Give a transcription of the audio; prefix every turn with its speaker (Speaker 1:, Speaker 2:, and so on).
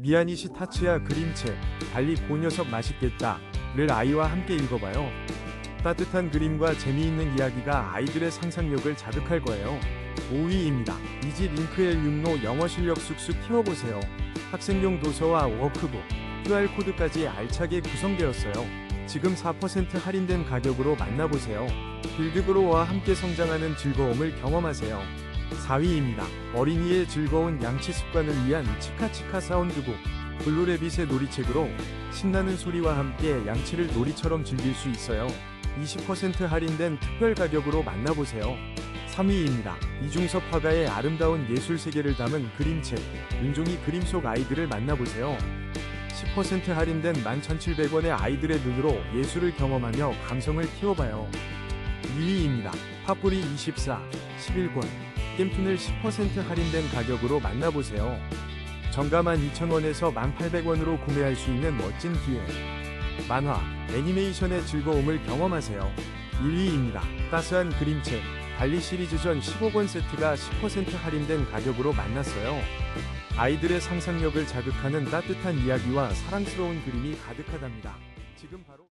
Speaker 1: 미야니시 타츠야 그림책 달리 고 녀석 맛있겠다 를 아이와 함께 읽어봐요. 따뜻한 그림과 재미있는 이야기가 아이들의 상상력을 자극할 거예요. 5위입니다. 이지 링크엘 육로 영어 실력 쑥쑥 키워보세요. 학생용 도서와 워크북, QR코드까지 알차게 구성되었어요. 지금 4% 할인된 가격으로 만나보세요. 빌드그로와 함께 성장하는 즐거움을 경험하세요. 4위입니다. 어린이의 즐거운 양치 습관을 위한 치카치카 사운드북 블루레빗의 놀이책으로 신나는 소리와 함께 양치를 놀이처럼 즐길 수 있어요. 20% 할인된 특별 가격으로 만나보세요. 3위입니다. 이중섭 화가의 아름다운 예술 세계를 담은 그림책 윤종이 그림 속 아이들을 만나보세요. 10% 할인된 11,700원의 아이들의 눈으로 예술을 경험하며 감성을 키워봐요. 2위입니다. 팝뿌리 24 11권 겜툰을 10% 할인된 가격으로 만나보세요. 정가만 2,000원에서 1,800원으로 구매할 수 있는 멋진 기회. 만화, 애니메이션의 즐거움을 경험하세요. 1위입니다. 따스한 그림책, 달리 시리즈전 15권 세트가 10% 할인된 가격으로 만났어요. 아이들의 상상력을 자극하는 따뜻한 이야기와 사랑스러운 그림이 가득하답니다. 지금 바로